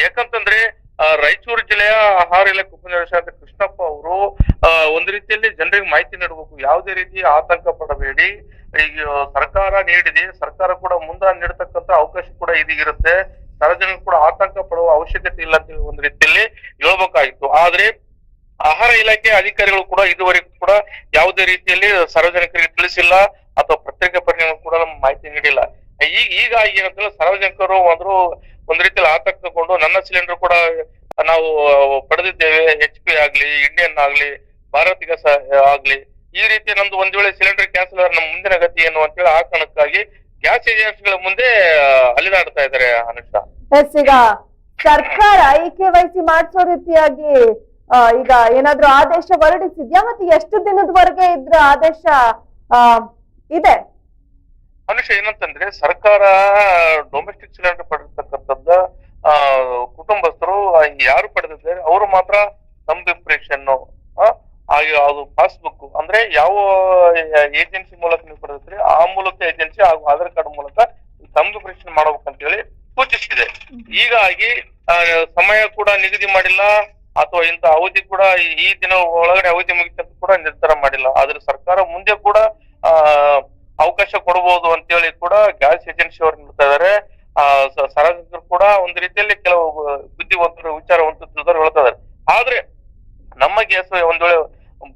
ಯಾಕಂತಂದ್ರೆ ರಾಯಚೂರು ಜಿಲ್ಲೆಯ ಆಹಾರ ಇಲಾಖೆ ಉಪನಿರ್ದೇಶಕ ಕೃಷ್ಣಪ್ಪ ಅವರು ಒಂದು ರೀತಿಯಲ್ಲಿ ಜನರಿಗೆ ಮಾಹಿತಿ ನೀಡಬೇಕು. ಯಾವುದೇ ರೀತಿ ಆತಂಕ ಪಡಬೇಡಿ. ಈಗ ಸರ್ಕಾರ ನೀಡಿದೆ. ಸರ್ಕಾರ ಕೂಡ ಮುಂದೆ ನೀಡತಕ್ಕಂತ ಅವಕಾಶ ಕೂಡ ಇದೀಗಿರುತ್ತೆ. ಸಾರ್ವಜನಿಕರು ಕೂಡ ಆತಂಕ ಪಡುವ ಅವಶ್ಯಕತೆ ಇಲ್ಲ ಅಂತ ಒಂದು ರೀತಿಯಲ್ಲಿ ಹೇಳ್ಬೇಕಾಗಿತ್ತು. ಆದ್ರೆ ಆಹಾರ ಇಲಾಖೆ ಅಧಿಕಾರಿಗಳು ಕೂಡ ಇದುವರೆಗೂ ಕೂಡ ಯಾವುದೇ ರೀತಿಯಲ್ಲಿ ಸಾರ್ವಜನಿಕರಿಗೆ ತಿಳಿಸಿಲ್ಲ ಅಥವಾ ಪ್ರತ್ಯೇಕ ಪರಿಣಾಮ ಕೂಡ ಮಾಹಿತಿ ನೀಡಿಲ್ಲ. ಈಗ ಈಗ ಏನಂತಂದ್ರೆ ಸಾರ್ವಜನಿಕರು ಅಂದ್ರು ಒಂದ್ ರೀತಿಯಲ್ಲಿ ಆತಂಕಗೊಂಡು ನನ್ನ ಸಿಲಿಂಡರ್ ಕೂಡ ನಾವು ಪಡೆದಿದ್ದೇವೆ ಎಚ್ ಪಿ ಆಗ್ಲಿ ಇಂಡಿಯನ್ ಆಗ್ಲಿ ಭಾರತ್ ಗ್ಯಾಸ್ ಆಗ್ಲಿ. ಈ ರೀತಿ ನಮ್ದು ಒಂದ್ ವೇಳೆ ಸಿಲಿಂಡರ್ ಕ್ಯಾನ್ಸಲ್ ಆದ್ರೆ ನಮ್ಮ ಮುಂದಿನ ಗತಿ ಏನು ಅಂತೇಳಿ ಆ ಕಾರಣಕ್ಕಾಗಿ ಗ್ಯಾಸ್ ಏಜೆನ್ಸಿಗಳ ಮುಂದೆ ಅಲಿದಾಡ್ತಾ ಇದ್ದಾರೆ ಅನುಷಾ ಎಸ್ ಈಗ ಸರ್ಕಾರ ಈ ಕೆ ವೈ ಸಿ ಮಾಡಿಸೋ ರೀತಿಯಾಗಿ ಈಗ ಏನಾದ್ರೂ ಆದೇಶ ಹೊರಡಿಸಿದ್ಯಾ? ಮತ್ತೆ ಎಷ್ಟು ದಿನದವರೆಗೆ ಇದ್ರ ಆದೇಶ ಇದೆ? ಮನುಷ್ಯ ಏನಂತಂದ್ರೆ ಸರ್ಕಾರ ಡೊಮೆಸ್ಟಿಕ್ ಸಿಲಿಂಡರ್ ಪಡೆದಿರ್ತಕ್ಕಂಥದ್ದ ಆ, ಕುಟುಂಬಸ್ಥರು ಯಾರು ಪಡೆದಿದ್ದಾರೆ ಅವರು ಮಾತ್ರ ತಮ್ಮ ಇಂಪ್ರೆಷನ್ ಹಾಗೆ ಅದು ಪಾಸ್ಬುಕ್ ಅಂದ್ರೆ ಯಾವ ಏಜೆನ್ಸಿ ಮೂಲಕ ನೀವು ಪಡೆದಿರ್ತೀರಿ ಆ ಮೂಲಕ ಏಜೆನ್ಸಿ ಹಾಗೂ ಆಧಾರ್ ಕಾರ್ಡ್ ಮೂಲಕ ತಮ್ಮ ಇಂಪ್ರೆಷನ್ ಮಾಡಬೇಕಂತ ಹೇಳಿ ಸೂಚಿಸಿದೆ ಹೀಗಾಗಿ ಸಮಯ ಕೂಡ ನಿಗದಿ ಮಾಡಿಲ್ಲ ಅಥವಾ ಇಂಥ ಅವಧಿ ಕೂಡ ಈ- ಈ ದಿನ ಒಳಗಡೆ ಅವಧಿ ಮುಗಿತ ಕೂಡ ನಿರ್ಧಾರ ಮಾಡಿಲ್ಲ. ಆದ್ರೆ ಸರ್ಕಾರ ಮುಂದೆ ಕೂಡ ಆ ಅವಕಾಶ ಕೊಡಬಹುದು ಅಂತೇಳಿ ಕೂಡ ಗ್ಯಾಸ್ ಏಜೆನ್ಸಿ ಅವರು ನೀಡ್ತಾ ಇದಾರೆ. ಆ ಸಾರ್ವಜನಿಕರು ಕೂಡ ಒಂದು ರೀತಿಯಲ್ಲಿ ಕೆಲವು ಬುದ್ಧಿವಂತರು ವಿಚಾರವಂತರು ಹೇಳ್ತಾ ಇದಾರೆ. ಆದ್ರೆ ನಮ್ಮ ಗ್ಯಾಸ್ ಒಂದ್ ವೇಳೆ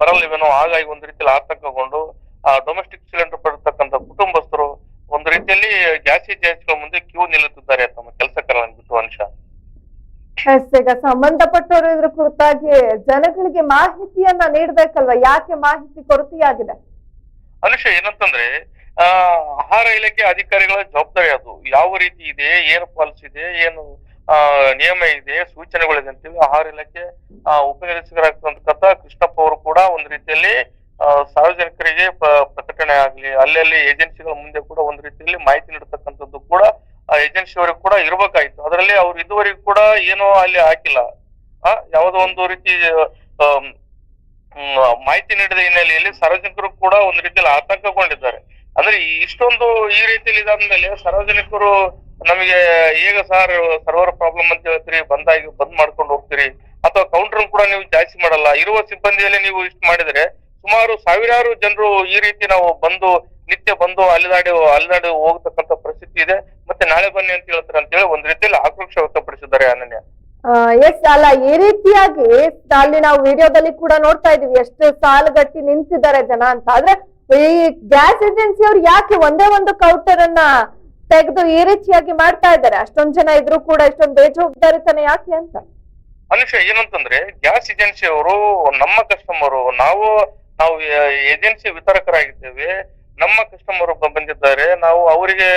ಬರಲಿವೇನೋ ಹಾಗಾಗಿ ಒಂದು ರೀತಿಯಲ್ಲಿ ಆತಂಕಗೊಂಡು, ಆ ಡೊಮೆಸ್ಟಿಕ್ ಸಿಲಿಂಡರ್ ಪಡೆತಕ್ಕಂತ ಕುಟುಂಬಸ್ಥರು ಒಂದು ರೀತಿಯಲ್ಲಿ ಗ್ಯಾಸ್ ಏಜೆನ್ಸಿಗಳ ಮುಂದೆ ಕ್ಯೂ ನಿಲ್ಲುತ್ತಿದ್ದಾರೆ ತಮ್ಮ ಕೆಲಸ ಬಿಟ್ಟು ಅಂಶ ಸಂಬಂಧಪಟ್ಟವರು ಇದ್ರ ಕುರಿತಾಗಿ ಜನಗಳಿಗೆ ಮಾಹಿತಿಯನ್ನ ನೀಡ್ಬೇಕಲ್ವಾ? ಯಾಕೆ ಮಾಹಿತಿ ಕೊರತೆಯಾಗಿದೆ? ಅನುಷ ಏನಂತಂದ್ರೆ ಆಹಾರ ಇಲಾಖೆ ಅಧಿಕಾರಿಗಳ ಜವಾಬ್ದಾರಿ ಅದು. ಯಾವ ರೀತಿ ಇದೆ, ಏನು ಪಾಲಿಸಿ ಇದೆ, ಏನು ನಿಯಮ ಇದೆ, ಸೂಚನೆಗಳಿದೆ ಅಂತೇಳಿ ಆಹಾರ ಇಲಾಖೆ ಉಪನಿರೀಕ್ಷಕರಾಗ್ತಕ್ಕಂಥ ಕೃಷ್ಣಪ್ಪ ಅವರು ಕೂಡ ಒಂದು ರೀತಿಯಲ್ಲಿ ಸಾರ್ವಜನಿಕರಿಗೆ ಪ್ರಕಟಣೆ ಆಗ್ಲಿ ಅಲ್ಲಲ್ಲಿ ಏಜೆನ್ಸಿಗಳ ಮುಂದೆ ಕೂಡ ಒಂದು ರೀತಿಯಲ್ಲಿ ಮಾಹಿತಿ ನೀಡತಕ್ಕಂಥದ್ದು ಕೂಡ, ಆ ಏಜೆನ್ಸಿ ಅವರಿಗೆ ಕೂಡ ಇರ್ಬೇಕಾಯ್ತು. ಅದರಲ್ಲಿ ಅವ್ರು ಇದುವರೆಗೂ ಕೂಡ ಏನೋ ಅಲ್ಲಿ ಹಾಕಿಲ್ಲ. ಆ, ಯಾವುದೋ ಒಂದು ರೀತಿ ಮಾಹಿತಿ ನೀಡಿದ ಹಿನ್ನೆಲೆಯಲ್ಲಿ ಸಾರ್ವಜನಿಕರು ಕೂಡ ಒಂದು ರೀತಿಯಲ್ಲಿ ಆತಂಕಗೊಂಡಿದ್ದಾರೆ. ಅಂದ್ರೆ ಇಷ್ಟೊಂದು ಈ ರೀತಿಯಲ್ಲಿ ಇದಾದ್ಮೇಲೆ ಸಾರ್ವಜನಿಕರು ನಮಗೆ, ಈಗ ಸರ್ ಸರ್ವರ್ ಪ್ರಾಬ್ಲಮ್ ಅಂತ ಹೇಳ್ತೀರಿ ಬಂದಾಗಿ ಬಂದ್ ಮಾಡ್ಕೊಂಡು ಹೋಗ್ತೀರಿ. ಅಥವಾ ಕೌಂಟರ್ ಕೂಡ ನೀವು ಜಾಸ್ತಿ ಮಾಡಲ್ಲ. ಇರುವ ಸಿಬ್ಬಂದಿಯಲ್ಲಿ ನೀವು ಇಷ್ಟು ಮಾಡಿದ್ರೆ ಸುಮಾರು ಸಾವಿರಾರು ಜನರು ಈ ರೀತಿ ನಾವು ಬಂದು, ನಿತ್ಯ ಬಂದು ಅಲ್ಲಿದಾಡಿ ಅಲಿದಾಡಿ ಹೋಗ್ತಕ್ಕಂತ ಪರಿಸ್ಥಿತಿ ಇದೆ. ಮತ್ತೆ ನಾಳೆ ಬನ್ನಿ ಅಂತ ಹೇಳ್ತಾರೆ ಅಂತ ಹೇಳಿ ಒಂದ್ ರೀತಿಯಲ್ಲಿ ಆಕ್ರೋಶ ವ್ಯಕ್ತಪಡಿಸಿದ್ದಾರೆ ಅನನ್ಯ. ಎಸ್ ಅಲ್ಲ ಈ ರೀತಿಯಾಗಿ ಅಲ್ಲಿ ನಾವು ವಿಡಿಯೋದಲ್ಲಿ ಕೂಡ ನೋಡ್ತಾ ಇದೀವಿ ಎಷ್ಟು ಸಾಲುಗಟ್ಟಿ ನಿಂತಿದ್ದಾರೆ ಜನ ಅಂತ. ಆದ್ರೆ ಈ ಗ್ಯಾಸ್ ಏಜೆನ್ಸಿ ಅವ್ರು ಯಾಕೆ ಒಂದೇ ಒಂದು ಕೌಂಟರ್ ಅನ್ನ ತೆಗೆದು ಈ ರೀತಿಯಾಗಿ ಮಾಡ್ತಾ ಇದ್ದಾರೆ? ಅಷ್ಟೊಂದ್ ಜನ ಇದ್ರು ಕೂಡ ಇಷ್ಟೊಂದು ಬೇಜವಾಬ್ದಾರಿತನ ಯಾಕೆ ಅಂತ? ಅನುಷ ಏನಂತಂದ್ರೆ ಗ್ಯಾಸ್ ಏಜೆನ್ಸಿ ಅವರು ನಮ್ಮ ಕಸ್ಟಮರ್ ನಾವು ನಾವು ಏಜೆನ್ಸಿ ವಿತರಕರಾಗಿದ್ದೇವೆ. ನಮ್ಮ ಕಸ್ಟಮರ್ ಬಂದಿದ್ದಾರೆ. ನಾವು ಅವರಿಗೆ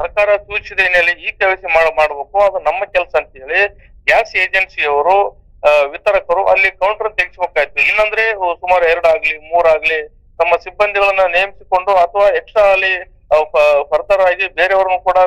ಸರ್ಕಾರ ಸೂಚಿಸಿದ ಹಿನ್ನೆಲೆ ಈ ಕೆಲಸ ಮಾಡಬೇಕು. ಅದು ನಮ್ಮ ಕೆಲಸ ಅಂತ ಹೇಳಿ ಗ್ಯಾಸ್ ಏಜೆನ್ಸಿಯವರು ವಿತರಕರು ಅಲ್ಲಿ ಕೌಂಟರ್ ತೆಗೆಸ್ಬೇಕಾಯ್ತು. ಇಲ್ಲಂದ್ರೆ ಸುಮಾರು ಎರಡಾಗ್ಲಿ, ಮೂರಾಗ್ಲಿ, ತಮ್ಮ ಸಿಬ್ಬಂದಿಗಳನ್ನ ನೇಮಿಸಿಕೊಂಡು ಅಥವಾ ಎಕ್ಸ್ಟ್ರಾ ಅಲ್ಲಿ ಫರ್ದರ್ ಆಗಿ ಬೇರೆಯವ್ರನ್ನು ಕೂಡ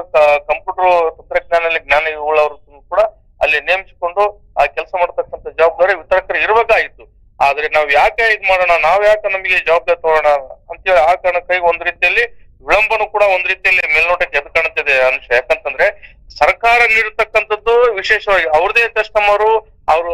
ಕಂಪ್ಯೂಟರ್ ತಂತ್ರಜ್ಞಾನದಲ್ಲಿ ಜ್ಞಾನ ಉಳ್ಳವ್ರನ್ನು ಕೂಡ ಅಲ್ಲಿ ನೇಮಿಸಿಕೊಂಡು ಆ ಕೆಲಸ ಮಾಡತಕ್ಕಂತ ಜವಾಬ್ದಾರಿ ವಿತರಕರು ಇರಬೇಕಾಗಿತ್ತು. ಆದ್ರೆ ನಾವ್ ಯಾಕೆ ಇದ್ ಮಾಡೋಣ? ನಾವ್ ಯಾಕೆ ನಮಗೆ ಜವಾಬ್ದಾರಿ ತಗೋಣ ಅಂತೇಳಿ ಆ ಕಾರಣಕ್ಕಾಗಿ ಒಂದ್ ರೀತಿಯಲ್ಲಿ ವಿಳಂಬನು ಕೂಡ ಒಂದ್ ರೀತಿಯಲ್ಲಿ ಮೇಲ್ನೋಟಕ್ಕೆ ಎದ್ದು ಕಾಣುತ್ತಿದೆ ಅಂಶ ಯಾಕಂತಂದ್ರೆ ಸರ್ಕಾರ ನೀಡತಕ್ಕಂಥದ್ದು ವಿಶೇಷವಾಗಿ ಅವ್ರದೇ ಕಸ್ಟಮರು ಅವರು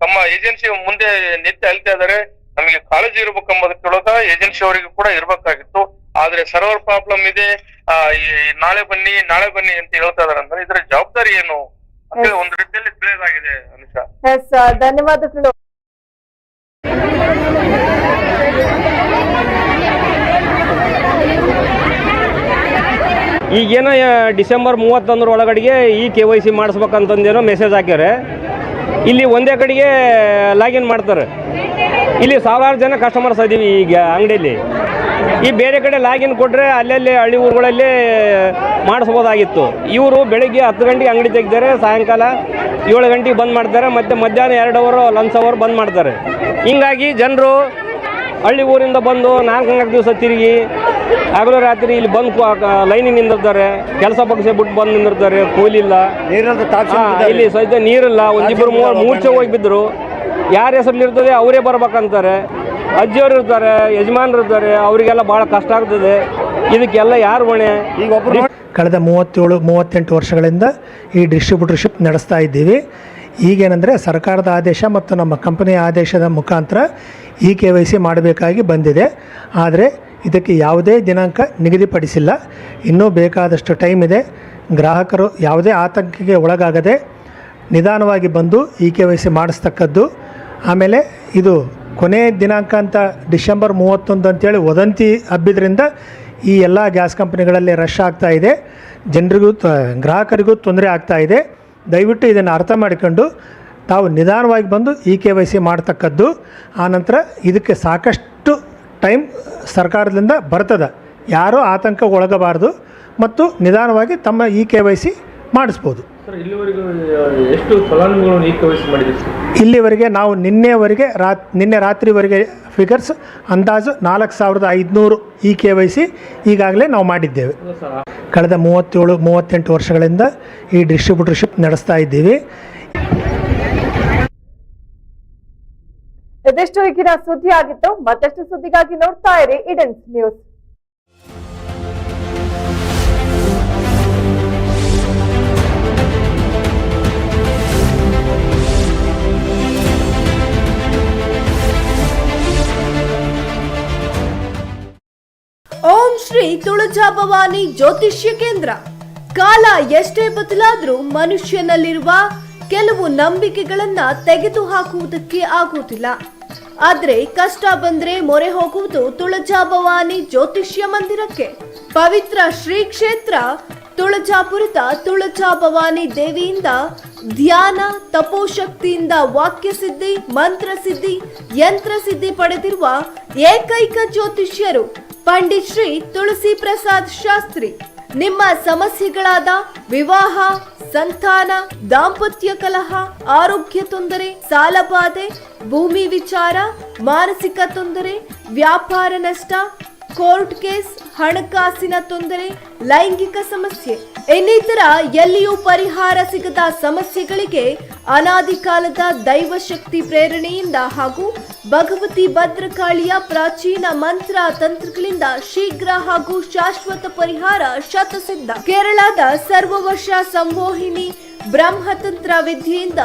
ತಮ್ಮ ಏಜೆನ್ಸಿ ಮುಂದೆ ನಿತ್ಯ ಅಲ್ತಾ ಇದಾರೆ ನಮಗೆ ಕಾಳಜಿ ಇರ್ಬೇಕೆಂಬುದಕ್ಕೊಳಗ ಏಜೆನ್ಸಿ ಅವರಿಗೆ ಕೂಡ ಇರ್ಬೇಕಾಗಿತ್ತು. ಆದ್ರೆ ಸರ್ವರ್ ಪ್ರಾಬ್ಲಮ್ ಇದೆ ಆ, ಈ ನಾಳೆ ಬನ್ನಿ ನಾಳೆ ಬನ್ನಿ ಅಂತ ಹೇಳ್ತಾ ಇದಾರೆ ಅಂದ್ರೆ ಇದರ ಜವಾಬ್ದಾರಿ ಏನು? ಅಂತ ಒಂದ್ ರೀತಿಯಲ್ಲಿ ತಿಳಿಯಲಾಗಿದೆ ಅನುಷಾ. ಎಸ್ ಧನ್ಯವಾದಗಳು. ಈಗೇನೋ ಡಿಸೆಂಬರ್ ಮೂವತ್ತೊಂದರ ಒಳಗಡೆಗೆ ಈ ಕೆ ವೈ ಸಿ ಮಾಡಿಸ್ಬೇಕಂತಂದೇನೋ ಮೆಸೇಜ್ ಹಾಕ್ಯಾರೆ. ಇಲ್ಲಿ ಒಂದೇ ಕಡೆಗೆ ಲಾಗಿನ್ ಮಾಡ್ತಾರೆ. ಇಲ್ಲಿ ಸಾವಿರಾರು ಜನ ಕಸ್ಟಮರ್ಸ್ ಇದ್ದೀವಿ ಈಗ ಅಂಗಡಿಯಲ್ಲಿ ಈ ಬೇರೆ ಕಡೆ ಲಾಗಿನ್ ಕೊಟ್ಟರೆ ಅಲ್ಲಲ್ಲಿ ಹಳ್ಳಿ ಊರುಗಳಲ್ಲಿ ಮಾಡಿಸ್ಬೋದಾಗಿತ್ತು. ಇವರು ಬೆಳಿಗ್ಗೆ ಹತ್ತು ಗಂಟೆಗೆ ಅಂಗಡಿ ತೆಗ್ದಾರೆ, ಸಾಯಂಕಾಲ ಏಳು ಗಂಟೆಗೆ ಬಂದ್ ಮಾಡ್ತಾರೆ, ಮತ್ತು ಮಧ್ಯಾಹ್ನ ಎರಡು ಅವರು ಲಂಚ್ ಅವರು ಬಂದ್ ಮಾಡ್ತಾರೆ. ಹಿಂಗಾಗಿ ಜನರು ಹಳ್ಳಿ ಊರಿಂದ ಬಂದು ನಾಲ್ಕು ನಾಲ್ಕು ದಿವಸ ತಿರುಗಿ ಹಗಲು ರಾತ್ರಿ ಇಲ್ಲಿ ಬಂದು ಲೈನಿಗೆ ನಿಂದಿರ್ತಾರೆ. ಕೆಲಸ ಪಕ್ಷ ಬಿಟ್ಟು ಬಂದು ನಿಂದಿರ್ತಾರೆ ಕೂಲಿಲ್ಲ ಇಲ್ಲಿ. ಸದ್ಯ ನೀರಿಲ್ಲ. ಒಂದಿಬ್ಬರು ಮೂರು ಮೂರ್ಛೆ ಹೋಗಿ ಬಿದ್ದರು ಯಾರ ಹೆಸರಲ್ಲಿ ಇರ್ತದೆ ಅವರೇ ಬರ್ಬೇಕಂತಾರೆ. ಅಜ್ಜಿಯವರು ಇರ್ತಾರೆ ಯಜಮಾನರು ಇರ್ತಾರೆ ಅವರಿಗೆಲ್ಲ ಭಾಳ ಕಷ್ಟ ಆಗ್ತದೆ. ಇದಕ್ಕೆಲ್ಲ ಯಾರು ಹೊಣೆ? ಈಗ ಒಬ್ಬರು ಕಳೆದ ಮೂವತ್ತೇಳು ಮೂವತ್ತೆಂಟು ವರ್ಷಗಳಿಂದ ಈ ಡಿಸ್ಟ್ರಿಬ್ಯೂಟರ್ಶಿಪ್ ನಡೆಸ್ತಾ ಇದ್ದೀವಿ. ಈಗೇನೆಂದರೆ ಸರ್ಕಾರದ ಆದೇಶ ಮತ್ತು ನಮ್ಮ ಕಂಪನಿಯ ಆದೇಶದ ಮುಖಾಂತರ ಇ ಕೆ ವೈ ಸಿ ಮಾಡಬೇಕಾಗಿ ಬಂದಿದೆ. ಆದರೆ ಇದಕ್ಕೆ ಯಾವುದೇ ದಿನಾಂಕ ನಿಗದಿಪಡಿಸಿಲ್ಲ. ಇನ್ನೂ ಬೇಕಾದಷ್ಟು ಟೈಮ್ ಇದೆ. ಗ್ರಾಹಕರು ಯಾವುದೇ ಆತಂಕಕ್ಕೆ ಒಳಗಾಗದೆ ನಿಧಾನವಾಗಿ ಬಂದು ಇ ಕೆ ವೈ ಸಿ ಮಾಡಿಸ್ತಕ್ಕದ್ದು. ಆಮೇಲೆ ಇದು ಕೊನೆಯ ದಿನಾಂಕ ಅಂತ ಡಿಸೆಂಬರ್ ಮೂವತ್ತೊಂದು ಅಂತೇಳಿ ವದಂತಿ ಹಬ್ಬಿದ್ರಿಂದ ಈ ಎಲ್ಲ ಗ್ಯಾಸ್ ಕಂಪನಿಗಳಲ್ಲಿ ರಶ್ ಆಗ್ತಾ ಇದೆ. ಜನರಿಗೂ ಗ್ರಾಹಕರಿಗೂ ತೊಂದರೆ ಆಗ್ತಾ ಇದೆ. ದಯವಿಟ್ಟು ಇದನ್ನು ಅರ್ಥ ಮಾಡಿಕೊಂಡು ತಾವು ನಿಧಾನವಾಗಿ ಬಂದು ಇ ಕೆ ವೈ ಸಿ ಮಾಡ್ತಕ್ಕದ್ದು ಆನಂತರ ಇದಕ್ಕೆ ಸಾಕಷ್ಟು ಟೈಮ್ ಸರ್ಕಾರದಿಂದ ಬರ್ತದೆ. ಯಾರೂ ಆತಂಕ ಒಳಗಬಾರ್ದು ಮತ್ತು ನಿಧಾನವಾಗಿ ತಮ್ಮ ಇ ಕೆ ವೈ ಸಿ ಮಾಡಿಸ್ಬೋದು. ಎಷ್ಟು ಇಲ್ಲಿವರೆಗೆ ನಾವು ನಿನ್ನೆವರೆಗೆ ರಾತ್ ನಿನ್ನೆ ರಾತ್ರಿವರೆಗೆ ಫಿಗರ್ಸ್ ಅಂದಾಜು ನಾಲ್ಕು ಸಾವಿರದ ಐದುನೂರು ಇ ಕೆ ವೈ ಸಿ ಈಗಾಗಲೇ ನಾವು ಮಾಡಿದ್ದೇವೆ. ಕಳೆದ ಮೂವತ್ತೇಳು ಮೂವತ್ತೆಂಟು ವರ್ಷಗಳಿಂದ ಈ ಡಿಸ್ಟ್ರಿಬ್ಯೂಟರ್ಶಿಪ್ ನಡೆಸ್ತಾ ಇದ್ದೀವಿ. ಇದೆಷ್ಟು ಈಗಿನ ಸುದ್ದಿ ಆಗಿತ್ತು ಮತ್ತಷ್ಟು ಸುದ್ದಿಗಾಗಿ ನೋಡ್ತಾ ಇರಿ ಇಡೆನ್ಸ್ ನ್ಯೂಸ್. ಓಂ ಶ್ರೀ ತುಳಜಾ ಭವಾನಿ ಜ್ಯೋತಿಷ್ಯ ಕೇಂದ್ರ. ಕಾಲ ಎಷ್ಟೇ ಬದಲಾದರೂ ಮನುಷ್ಯನಲ್ಲಿರುವ ಕೆಲವು ನಂಬಿಕೆಗಳನ್ನ ತೆಗೆದುಹಾಕುವುದಕ್ಕೆ ಆಗುವುದಿಲ್ಲ. ಆದ್ರೆ ಕಷ್ಟ ಬಂದ್ರೆ ಮೊರೆ ಹೋಗುವುದು ತುಳಜಾ ಭವಾನಿ ಜ್ಯೋತಿಷ್ಯ ಮಂದಿರಕ್ಕೆ. ಪವಿತ್ರ ಶ್ರೀ ಕ್ಷೇತ್ರ, ತುಳಜಾಪುರದ ತುಳಜಾ ಭವಾನಿ ದೇವಿಯಿಂದ ಧ್ಯಾನ, ತಪೋಶಕ್ತಿಯಿಂದ ವಾಕ್ಯ ಸಿದ್ಧಿ, ಮಂತ್ರ ಸಿದ್ಧಿ, ಯಂತ್ರ ಸಿದ್ಧಿ ಪಡೆದಿರುವ ಏಕೈಕ ಜ್ಯೋತಿಷ್ಯರು, ಪಂಡಿತ್ ಶ್ರೀ ತುಳಸಿ ಪ್ರಸಾದ್ ಶಾಸ್ತ್ರಿ. ನಿಮ್ಮ ಸಮಸ್ಯೆಗಳಾದ ವಿವಾಹ, ಸಂತಾನ, ದಾಂಪತ್ಯ ಕಲಹ, ಆರೋಗ್ಯ ತೊಂದರೆ ಸಾಲಬಾಧೆ ಭೂಮಿ ವಿಚಾರ, ಮಾನಸಿಕ ತೊಂದರೆ, ವ್ಯಾಪಾರ ನಷ್ಟ ಕೋರ್ಟ್ ಕೇಸ್, ಹಣಕಾಸಿನ ತೊಂದರೆ, ಲೈಂಗಿಕ ಸಮಸ್ಯೆ, ಇನ್ನಿತರ ಎಲ್ಲಿಯೂ ಪರಿಹಾರ ಸಿಗದ ಸಮಸ್ಯೆಗಳಿಗೆ ಅನಾದಿ ಕಾಲದ ದೈವ ಶಕ್ತಿ ಪ್ರೇರಣೆಯಿಂದ ಹಾಗೂ ಭಗವತಿ ಭದ್ರಕಾಳಿಯ ಪ್ರಾಚೀನ ಮಂತ್ರ ತಂತ್ರಗಳಿಂದ ಶೀಘ್ರ ಹಾಗೂ ಶಾಶ್ವತ ಪರಿಹಾರ ಶತಸಿದ್ಧ. ಕೇರಳದ ಸರ್ವವರ್ಷ ಸಂಮೋಹಿನಿ ಬ್ರಹ್ಮತಂತ್ರ ವಿದ್ಯೆಯಿಂದ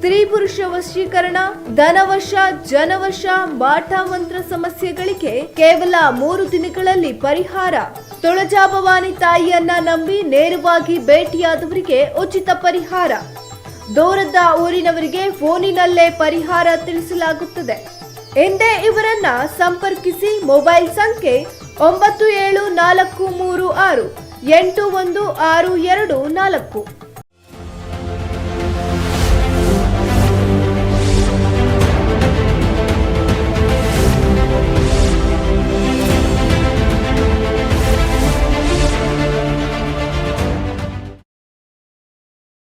ಸ್ತ್ರೀ ಪುರುಷ ವಶೀಕರಣ, ಧನವಶ, ಜನವಶ ಮಾಟ ಮಂತ್ರ ಸಮಸ್ಯೆಗಳಿಗೆ ಕೇವಲ ಮೂರು ದಿನಗಳಲ್ಲಿ ಪರಿಹಾರ. ತುಳಜಾಭವಾನಿ ತಾಯಿಯನ್ನ ನಂಬಿ ನೇರವಾಗಿ ಭೇಟಿಯಾದವರಿಗೆ ಉಚಿತ ಪರಿಹಾರ. ದೂರದ ಊರಿನವರಿಗೆ ಫೋನಿನಲ್ಲೇ ಪರಿಹಾರ ತಿಳಿಸಲಾಗುತ್ತದೆ. ಎಂದೇ ಇವರನ್ನ ಸಂಪರ್ಕಿಸಿ ಮೊಬೈಲ್ ಸಂಖ್ಯೆ ಒಂಬತ್ತು ಏಳು ನಾಲ್ಕು ಮೂರು ಆರು, ಎಂಟು ಒಂದು ಆರು ಎರಡು ನಾಲ್ಕು.